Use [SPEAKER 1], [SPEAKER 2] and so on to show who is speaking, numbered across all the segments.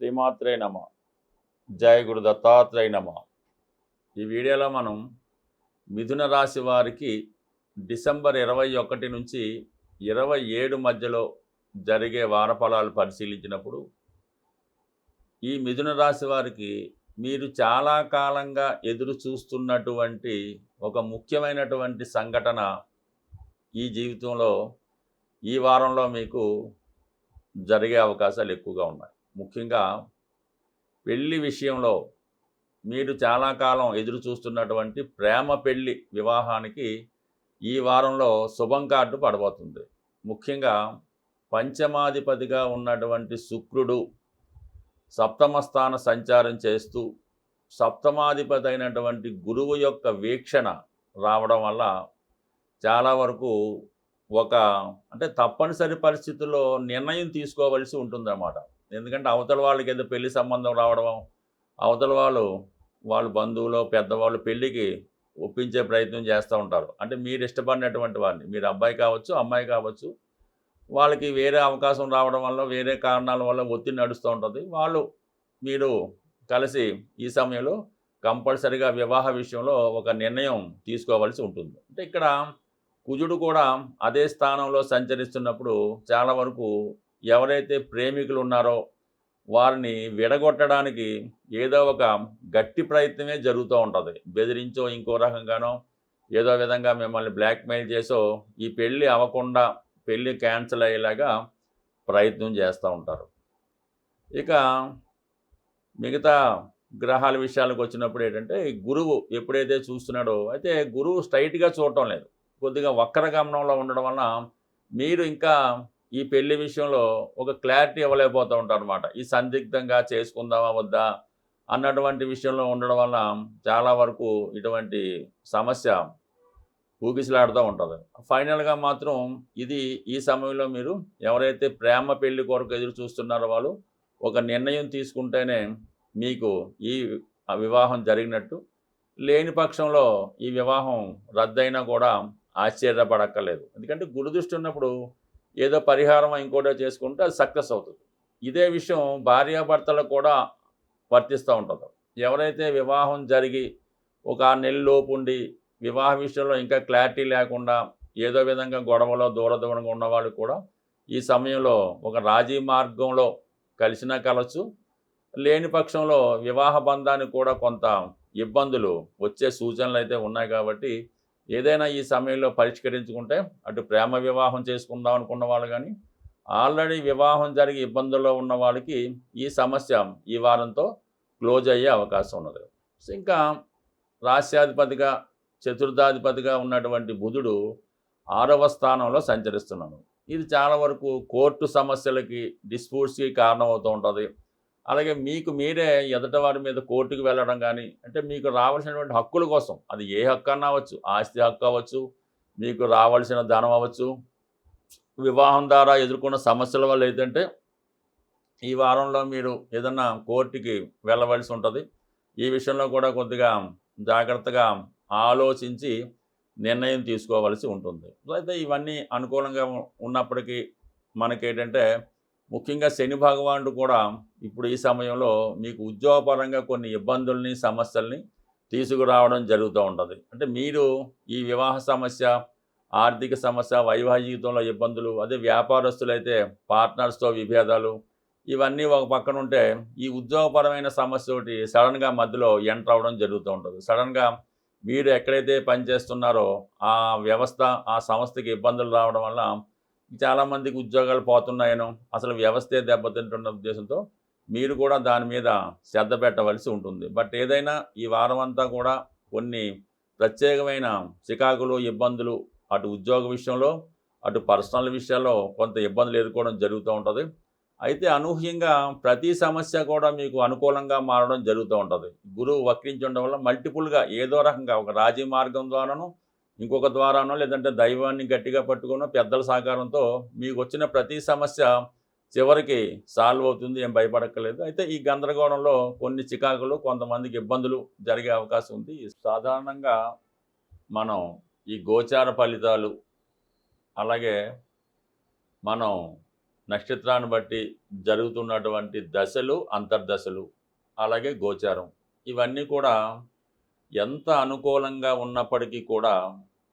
[SPEAKER 1] శ్రీమాత్రే నమ. జయ గురు దత్తాత్రేయ నమ. ఈ వీడియోలో మనం మిథున రాశి వారికి డిసెంబర్ ఇరవై ఒకటి నుంచి ఇరవై ఏడు మధ్యలో జరిగే వారఫలాలు పరిశీలించినప్పుడు ఈ మిథున రాశి వారికి మీరు చాలా కాలంగా ఎదురు చూస్తున్నటువంటి ఒక ముఖ్యమైనటువంటి సంఘటన ఈ జీవితంలో ఈ వారంలో మీకు జరిగే అవకాశాలు ఎక్కువగా ఉన్నాయి. ముఖ్యంగా పెళ్ళి విషయంలో మీరు చాలా కాలం ఎదురు చూస్తున్నటువంటి ప్రేమ పెళ్ళి వివాహానికి ఈ వారంలో శుభం కార్డు పడబోతుంది. ముఖ్యంగా పంచమాధిపతిగా ఉన్నటువంటి శుక్రుడు సప్తమ స్థాన సంచారం చేస్తూ సప్తమాధిపతి అయినటువంటి గురువు యొక్క వీక్షణ రావడం వల్ల చాలా వరకు ఒక అంటే తప్పనిసరి పరిస్థితుల్లో నిర్ణయం తీసుకోవలసి ఉంటుందన్నమాట. ఎందుకంటే అవతల వాళ్ళకి ఏదో పెళ్ళి సంబంధం రావడం అవతల వాళ్ళు వాళ్ళ బంధువులు పెద్దవాళ్ళు పెళ్ళికి ఒప్పించే ప్రయత్నం చేస్తూ ఉంటారు. అంటే మీరు ఇష్టపడినటువంటి వారిని మీరు అబ్బాయి కావచ్చు అమ్మాయి కావచ్చు వాళ్ళకి వేరే అవకాశం రావడం వల్ల వేరే కారణాల వల్ల ఒత్తిడి నడుస్తూ ఉంటుంది. వాళ్ళు మీరు కలిసి ఈ సమయంలో కంపల్సరిగా వివాహ విషయంలో ఒక నిర్ణయం తీసుకోవాల్సి ఉంటుంది. అంటే ఇక్కడ కుజుడు కూడా అదే స్థానంలో సంచరిస్తున్నప్పుడు చాలా వరకు ఎవరైతే ప్రేమికులు ఉన్నారో వారిని విడగొట్టడానికి ఏదో ఒక గట్టి ప్రయత్నమే జరుగుతూ ఉంటుంది. బెదిరించో ఇంకో రకంగానో ఏదో విధంగా మిమ్మల్ని బ్లాక్మెయిల్ చేసో ఈ పెళ్ళి అవ్వకుండా పెళ్ళి క్యాన్సిల్ అయ్యేలాగా ప్రయత్నం చేస్తూ ఉంటారు. ఇక మిగతా గ్రహాల విషయాలకు వచ్చినప్పుడు ఏంటంటే గురువు ఎప్పుడైతే చూస్తున్నాడో అయితే గురువు స్ట్రైట్గా చూడటం లేదు. కొద్దిగా వక్ర గమనంలో ఉండడం వలన మీరు ఇంకా ఈ పెళ్ళి విషయంలో ఒక క్లారిటీ ఇవ్వలేకపోతూ ఉంటారు అనమాట ఈ సందిగ్ధంగా చేసుకుందామా వద్దా అన్నటువంటి విషయంలో ఉండడం వల్ల చాలా వరకు ఇటువంటి సమస్య ఊగిసలాడుతూ ఉంటుంది. ఫైనల్గా మాత్రం ఇది ఈ సమయంలో మీరు ఎవరైతే ప్రేమ పెళ్ళి కొరకు ఎదురు చూస్తున్నారో వాళ్ళు ఒక నిర్ణయం తీసుకుంటేనే మీకు ఈ వివాహం జరిగినట్టు. లేని పక్షంలో ఈ వివాహం రద్దయినా కూడా ఆశ్చర్యపడక్కర్లేదు. ఎందుకంటే గురుదృష్టి ఉన్నప్పుడు ఏదో పరిహారం ఇంకోటో చేసుకుంటే అది సక్సెస్ అవుతుంది. ఇదే విషయం భార్యాభర్తలకు కూడా వర్తిస్తూ ఉంటుంది ఎవరైతే వివాహం జరిగి ఒక ఆరు నెలల లోపు ఉండి వివాహ విషయంలో ఇంకా క్లారిటీ లేకుండా ఏదో విధంగా గొడవలో దూర దూరంగా ఉన్న వాళ్ళు కూడా ఈ సమయంలో ఒక రాజీ మార్గంలో కలిసినా కలవచ్చు. లేని పక్షంలో వివాహ బంధానికి కూడా కొంత ఇబ్బందులు వచ్చే సూచనలు అయితే ఉన్నాయి కాబట్టి ఏదైనా ఈ సమయంలో పరిష్కరించుకుంటే అటు ప్రేమ వివాహం చేసుకుందాం అనుకున్న వాళ్ళు కానీ ఆల్రెడీ వివాహం జరిగి ఇబ్బందుల్లో ఉన్న వాళ్ళకి ఈ సమస్య ఈ వారంతో క్లోజ్ అయ్యే అవకాశం ఉన్నది. సో ఇంకా రాశ్యాధిపతిగా చతుర్థాధిపతిగా ఉన్నటువంటి బుధుడు ఆరవ స్థానంలో సంచరిస్తున్నాడు. ఇది చాలా వరకు కోర్టు సమస్యలకి డిస్ప్యూట్స్కి కారణమవుతూ ఉంటుంది. అలాగే మీకు మీరే ఎదట వారి మీద కోర్టుకు వెళ్ళడం కానీ అంటే మీకు రావాల్సినటువంటి హక్కుల కోసం అది ఏ హక్కు అన్నా అవ్వచ్చు ఆస్తి హక్కు అవ్వచ్చు మీకు రావాల్సిన ధనం అవ్వచ్చు వివాహం ద్వారా ఎదుర్కొన్న సమస్యల వల్ల ఏంటంటే ఈ వారంలో మీరు ఏదన్నా కోర్టుకి వెళ్ళవలసి ఉంటుంది. ఈ విషయంలో కూడా కొద్దిగా జాగ్రత్తగా ఆలోచించి నిర్ణయం తీసుకోవాల్సి ఉంటుంది. అయితే ఇవన్నీ అనుకూలంగా ఉన్నప్పటికీ మనకేంటంటే ముఖ్యంగా శని భగవానుడు కూడా ఇప్పుడు ఈ సమయంలో మీకు ఉద్యోగపరంగా కొన్ని ఇబ్బందుల్ని సమస్యల్ని తీసుకురావడం జరుగుతూ ఉంటుంది. అంటే మీరు ఈ వివాహ సమస్య ఆర్థిక సమస్య వైవాహిక జీవితంలో ఇబ్బందులు అదే వ్యాపారస్తులైతే పార్ట్నర్స్తో విభేదాలు ఇవన్నీ ఒక పక్కన ఉంటే ఈ ఉద్యోగపరమైన సమస్య ఒకటి సడన్గా మధ్యలో ఎంటర్ అవడం జరుగుతూ ఉంటుంది. సడన్గా మీరు ఎక్కడైతే పనిచేస్తున్నారో ఆ వ్యవస్థ ఆ సంస్థకి ఇబ్బందులు రావడం వల్ల చాలామందికి ఉద్యోగాలు పోతున్నాయనో అసలు వ్యవస్థే దెబ్బతింటున్న ఉద్దేశంతో మీరు కూడా దాని మీద శ్రద్ధ పెట్టవలసి ఉంటుంది. బట్ ఏదైనా ఈ వారం అంతా కూడా కొన్ని ప్రత్యేకమైన చికాకులు ఇబ్బందులు అటు ఉద్యోగ విషయంలో అటు పర్సనల్ విషయాల్లో కొంత ఇబ్బందులు ఎదుర్కోవడం జరుగుతూ ఉంటుంది. అయితే అనూహ్యంగా ప్రతి సమస్య కూడా మీకు అనుకూలంగా మారడం జరుగుతూ ఉంటుంది. గురువు వక్రించి ఉండడం వల్ల మల్టిపుల్గా ఏదో రకంగా ఒక రాజీ మార్గం ద్వారాను ఇంకొక ద్వారానో లేదంటే దైవాన్ని గట్టిగా పట్టుకునో పెద్దల సహకారంతో మీకు వచ్చిన ప్రతి సమస్య చివరికి సాల్వ్ అవుతుంది ఏం భయపడక్కర్లేదు. అయితే ఈ గందరగోళంలో కొన్ని చికాకులు కొంతమందికి ఇబ్బందులు జరిగే అవకాశం ఉంది. సాధారణంగా మనం ఈ గోచార ఫలితాలు అలాగే మనం నక్షత్రాన్ని బట్టి జరుగుతున్నటువంటి దశలు అంతర్దశలు అలాగే గోచారం ఇవన్నీ కూడా ఎంత అనుకూలంగా ఉన్నప్పటికీ కూడా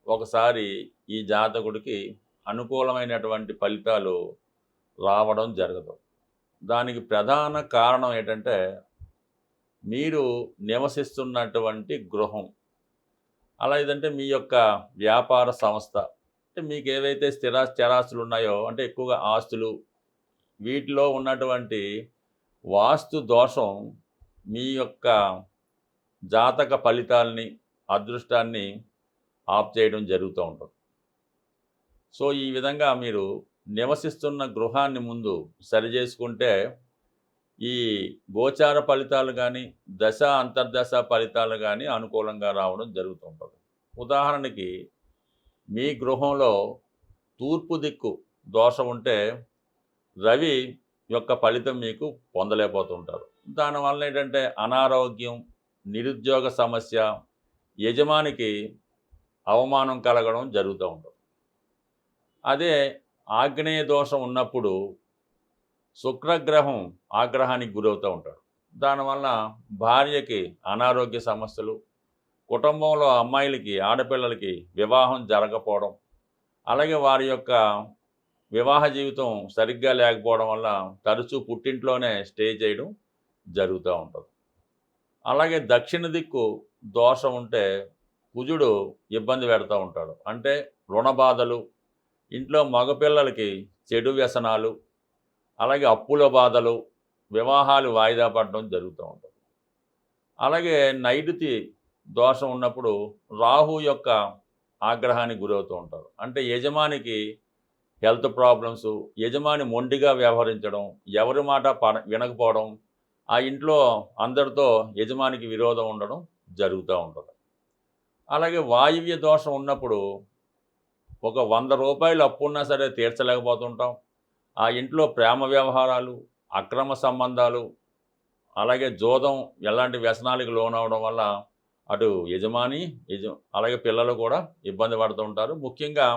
[SPEAKER 1] ఒకసారి ఈ జాతకుడికి అనుకూలమైనటువంటి ఫలితాలు రావడం జరగదు. దానికి ప్రధాన కారణం ఏంటంటే మీరు నివసిస్తున్నటువంటి గృహం అలా ఏదంటే మీ యొక్క వ్యాపార సంస్థ అంటే మీకు ఏవైతే స్థిర స్థిరాస్తులు ఉన్నాయో అంటే ఎక్కువగా ఆస్తులు వీటిలో ఉన్నటువంటి వాస్తు దోషం మీ యొక్క జాతక ఫలితాలని అదృష్టాన్ని ఆఫ్ చేయడం జరుగుతూ ఉంటుంది. సో ఈ విధంగా మీరు నివసిస్తున్న గృహాన్ని ముందు సరి చేసుకుంటే ఈ గోచార ఫలితాలు కానీ దశ అంతర్దశ ఫలితాలు కానీ అనుకూలంగా రావడం జరుగుతుంటుంది ఉదాహరణకి మీ గృహంలో తూర్పు దిక్కు దోషం ఉంటే రవి యొక్క ఫలితం మీకు పొందలేకపోతుంటారు. దానివల్ల ఏంటంటే అనారోగ్యం నిరుద్యోగ సమస్య యజమానికి అవమానం కలగడం జరుగుతూ ఉంటుంది. అదే ఆగ్నేయ దోషం ఉన్నప్పుడు శుక్రగ్రహం ఆగ్రహానికి గురవుతూ ఉంటాడు. దానివల్ల భార్యకి అనారోగ్య సమస్యలు కుటుంబంలో అమ్మాయిలకి ఆడపిల్లలకి వివాహం జరగకపోవడం అలాగే వారి యొక్క వివాహ జీవితం సరిగ్గా లేకపోవడం వల్ల తరచూ పుట్టింట్లోనే స్టే చేయడం జరుగుతూ ఉంటుంది. అలాగే దక్షిణ దిక్కు దోషం ఉంటే కుజుడు ఇబ్బంది పెడతా ఉంటాడు. అంటే రుణ బాధలు ఇంట్లో మగపిల్లలకి చెడు వ్యసనాలు అలాగే అప్పుల బాధలు వివాహాలు వాయిదా పడడం జరుగుతూ ఉంటుంది. అలాగే నైరుతి దోషం ఉన్నప్పుడు రాహు యొక్క ఆగ్రహానికి గురవుతూ ఉంటారు అంటే యజమానికి హెల్త్ ప్రాబ్లమ్స్ యజమాని మొండిగా వ్యవహరించడం ఎవరి మాట పడ వినకపోవడం ఆ ఇంట్లో అందరితో యజమానికి విరోధం ఉండడం జరుగుతూ ఉంటుంది. అలాగే వాయువ్య దోషం ఉన్నప్పుడు ఒక వంద రూపాయలు అప్పున్నా సరే తీర్చలేకపోతుంటాం. ఆ ఇంట్లో ప్రేమ వ్యవహారాలు అక్రమ సంబంధాలు అలాగే జోదం ఎలాంటి వ్యసనాలకు లోనవడం వల్ల అటు యజమాని యజ అలాగే పిల్లలు కూడా ఇబ్బంది పడుతూ ఉంటారు. ముఖ్యంగా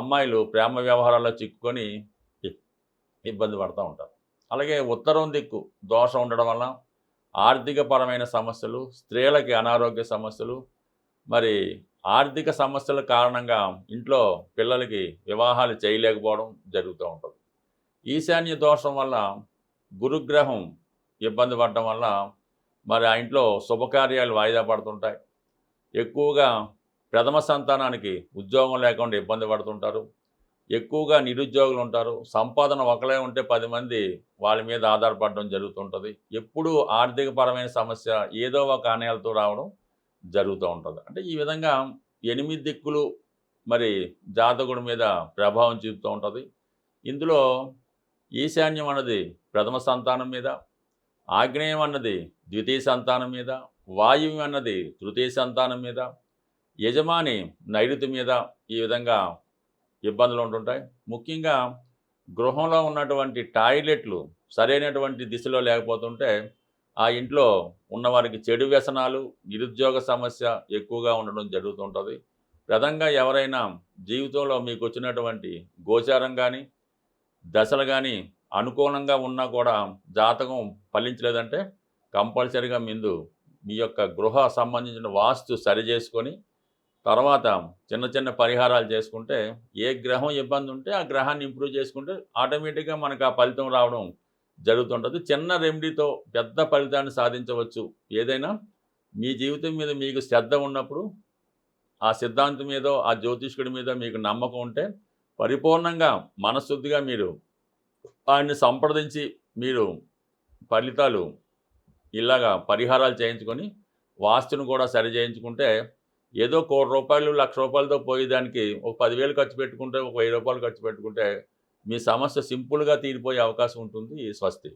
[SPEAKER 1] అమ్మాయిలు ప్రేమ వ్యవహారాల్లో చిక్కుకొని ఇబ్బంది పడుతూ ఉంటారు. అలాగే ఉత్తరం దిక్కు దోషం ఉండడం వల్ల ఆర్థికపరమైన సమస్యలు స్త్రీలకి అనారోగ్య సమస్యలు మరి ఆర్థిక సమస్యల కారణంగా ఇంట్లో పిల్లలకి వివాహాలు చేయలేకపోవడం జరుగుతూ ఉంటుంది. ఈశాన్య దోషం వల్ల గురుగ్రహం ఇబ్బంది పడటం వల్ల మరి ఆ ఇంట్లో శుభకార్యాలు వాయిదా పడుతుంటాయి. ఎక్కువగా ప్రథమ సంతానానికి ఉద్యోగం లేకుండా ఇబ్బంది పడుతుంటారు. ఎక్కువగా నిరుద్యోగులు ఉంటారు. సంపాదన ఒకలే ఉంటే పది మంది వాళ్ళ మీద ఆధారపడడం జరుగుతుంటుంది. ఎప్పుడూ ఆర్థికపరమైన సమస్య ఏదో ఒక ఆనయాలతో రావడం జరుగుతూ ఉంటుంది. అంటే ఈ విధంగా ఎనిమిది దిక్కులు మరి జాతకుడి మీద ప్రభావం చూపుతూ ఉంటుంది. ఇందులో ఈశాన్యం అన్నది ప్రథమ సంతానం మీద ఆగ్నేయం అన్నది ద్వితీయ సంతానం మీద వాయువ్యం అన్నది తృతీయ సంతానం మీద యజమాని నైరుతి మీద ఈ విధంగా ఇబ్బందులు ఉంటుంటాయి. ముఖ్యంగా గృహంలో ఉన్నటువంటి టాయిలెట్లు సరైనటువంటి దిశలో లేకపోతుంటే ఆ ఇంట్లో ఉన్నవారికి చెడు వ్యసనాలు నిరుద్యోగ సమస్య ఎక్కువగా ఉండడం జరుగుతుంటుంది. ప్రధంగా ఎవరైనా జీవితంలో మీకు వచ్చినటువంటి గోచారం కానీ దశలు కానీ అనుకూలంగా ఉన్నా కూడా జాతకం ఫలించలేదంటే కంపల్సరీగా ముందు మీ యొక్క గృహ సంబంధించిన వాస్తు సరి చేసుకొని తర్వాత చిన్న చిన్న పరిహారాలు చేసుకుంటే ఏ గ్రహం ఇబ్బంది ఉంటే ఆ గ్రహాన్ని ఇంప్రూవ్ చేసుకుంటే ఆటోమేటిక్గా మనకు ఆ ఫలితం రావడం జరుగుతుంటుంది. చిన్న రెమెడీతో పెద్ద ఫలితాన్ని సాధించవచ్చు. ఏదైనా మీ జీవితం మీద మీకు శ్రద్ధ ఉన్నప్పుడు ఆ సిద్ధాంతం మీద ఆ జ్యోతిష్కుడి మీద మీకు నమ్మకం ఉంటే పరిపూర్ణంగా మనశుద్ధిగా మీరు ఆయన్ని సంప్రదించి మీరు ఫలితాలు ఇలాగా పరిహారాలు చేయించుకొని వాస్తును కూడా సరి చేయించుకుంటే ఏదో కోటి రూపాయలు లక్ష రూపాయలతో పోయేదానికి ఒక పదివేలు ఖర్చు పెట్టుకుంటే ఒక వెయ్యి రూపాయలు ఖర్చు పెట్టుకుంటే మీ సమస్య సింపుల్గా తీరిపోయే అవకాశం ఉంటుంది స్వస్తి.